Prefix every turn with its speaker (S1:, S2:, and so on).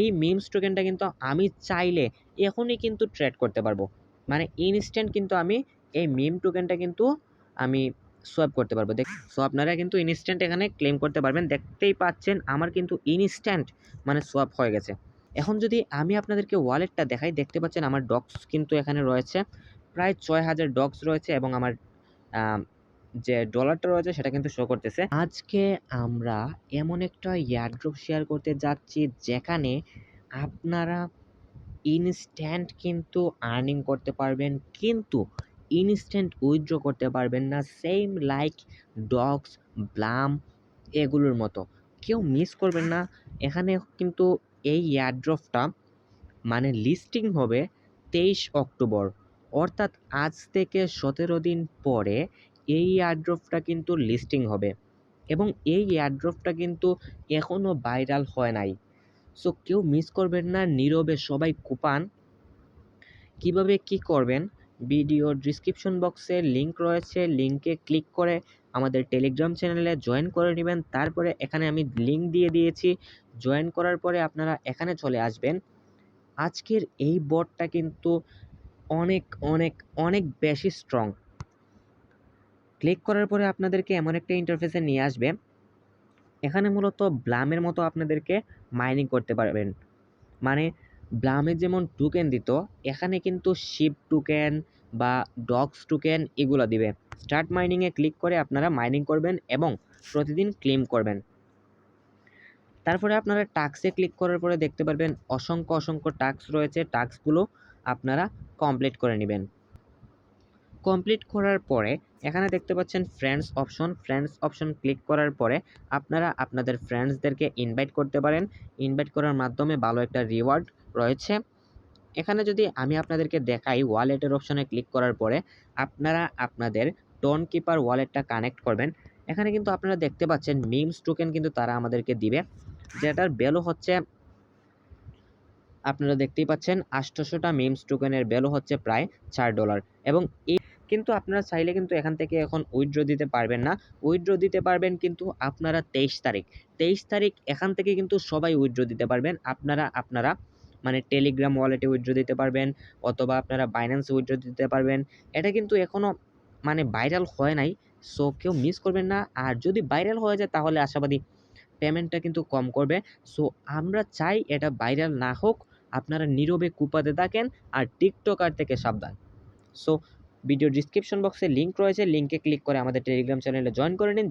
S1: এই মিমস টোকেনটা কিন্তু আমি চাইলে এখনই কিন্তু ট্রেড করতে পারব। মানে ইনস্ট্যান্ট কিন্তু আমি এই মিম টোকেনটা কিন্তু আমি সোয়াপ করতে পারব। দেখ সো আপনারা কিন্তু ইনস্ট্যান্ট এখানে ক্লেম করতে পারবেন। দেখতেই পাচ্ছেন আমার কিন্তু ইনস্ট্যান্ট মানে সোয়াপ হয়ে গেছে। এখন যদি আমি আপনাদেরকে ওয়ালেটটা দেখাই দেখতে পাচ্ছেন আমার ডক্স কিন্তু এখানে রয়েছে। প্রায় ছয় হাজার ডক্স রয়েছে এবং আমার আম, যে ডলারটা রয়েছে সেটা কিন্তু শো করতেছে। আজকে আমরা এমন একটা ইয়ারড্রপ শেয়ার করতে যাচ্ছি যেখানে আপনারা ইনস্ট্যান্ট কিন্তু আর্নিং করতে পারবেন, কিন্তু ইনস্ট্যান্ট উইথড্র করতে পারবেন না। সেম লাইক ডগস ব্লাম এগুলোর মতো। কেউ মিস করবেন না। এখানে কিন্তু এই এয়ারড্রপটা মানে লিস্টিং হবে তেইশ অক্টোবর। অর্থাৎ আজ থেকে সতেরো দিন পরে এই এয়ারড্রপটা কিন্তু লিস্টিং হবে। এবং এই এয়ারড্রপটা কিন্তু এখনও ভাইরাল হয় নাই। সো কেউ মিস করবেন না, নীরবে সবাই কুপান। কীভাবে কি করবেন? ভিডিওর ডিসক্রিপশন বক্সে লিংক রয়েছে লিংকে ক্লিক করে আমাদের টেলিগ্রাম চ্যানেলে জয়েন করে নেবেন। তারপরে এখানে আমি লিংক দিয়ে দিয়েছি। জয়েন করার পরে আপনারা এখানে চলে আসবেন। আজকের এই বটটা কিন্তু অনেক অনেক অনেক বেশি স্ট্রং ক্লিক করার পরে আপনাদেরকে এমন একটা ইন্টারফেসে নিয়ে আসবে। এখানে মূলত ব্লামের মতো আপনাদেরকে মাইনিং করতে পারবেন। মানে ব্লামে যেমন টোকেন দিত, এখানে কিন্তু শিপ টোকেন বা ডগস টোকেন এগুলো দিবে। স্টার্ট মাইনিংয়ে ক্লিক করে আপনারা মাইনিং করবেন এবং প্রতিদিন ক্লেম করবেন। তারপরে আপনারা টাক্সে ক্লিক করার পরে দেখতে পারবেন অসংখ্য অসংখ্য টাস্ক রয়েছে। টাস্কগুলো আপনারা কমপ্লিট করে নেবেন। কমপ্লিট করার পরে, এখানে দেখতে পাচ্ছেন friends option friends option click করার পরে আপনারা আপনাদের ফ্রেন্ডসদেরকে ইনভাইট করতে পারেন। ইনভাইট করার মাধ্যমে ভালো একটা রিওয়ার্ড রয়েছে। এখানে যদি আমি আপনাদেরকে দেখাই ওয়ালেটের অপশনে ক্লিক করার পরে, আপনারা আপনাদের টোন কিপার ওয়ালেটটা কানেক্ট করবেন। এখানে কিন্তু আপনারা দেখতে পাচ্ছেন মিমস টোকেন কিন্তু তারা আমাদেরকে দিবে। যেটার ভ্যালু হচ্ছে, আপনারা দেখতেই পাচ্ছেন আটশোশোটা মিমস টোকেনের ভ্যালু হচ্ছে প্রায় চার ডলার এবং এই কিন্তু আপনারা চাইলে কিন্তু এখান থেকে এখন উইথড্র দিতে পারবেন না। উইথড্র দিতে পারবেন কিন্তু আপনারা তেইশ তারিখ। তেইশ তারিখ এখান থেকে কিন্তু সবাই উইথড্র দিতে পারবেন। আপনারা আপনারা মানে টেলিগ্রাম ওয়ালেটে উইথড্র দিতে পারবেন অথবা আপনারা বাইন্যান্সে উইথড্র দিতে পারবেন। এটা কিন্তু এখনও মানে ভাইরাল হয় নাই সো কেউ মিস করবেন না। আর যদি ভাইরাল হয়ে যায় তাহলে আশাবাদী পেমেন্টটা কিন্তু কম করবে। সো আমরা চাই এটা ভাইরাল না হোক, আপনারা নীরবে কুপাতে থাকেন আর টিকটকার থেকে সাবধান। সো ভিডিও ডিসক্রিপশন বক্সে লিঙ্ক রয়েছে। লিঙ্কে ক্লিক করে আমাদের টেলিগ্রাম চ্যানেলে জয়েন করে নিন।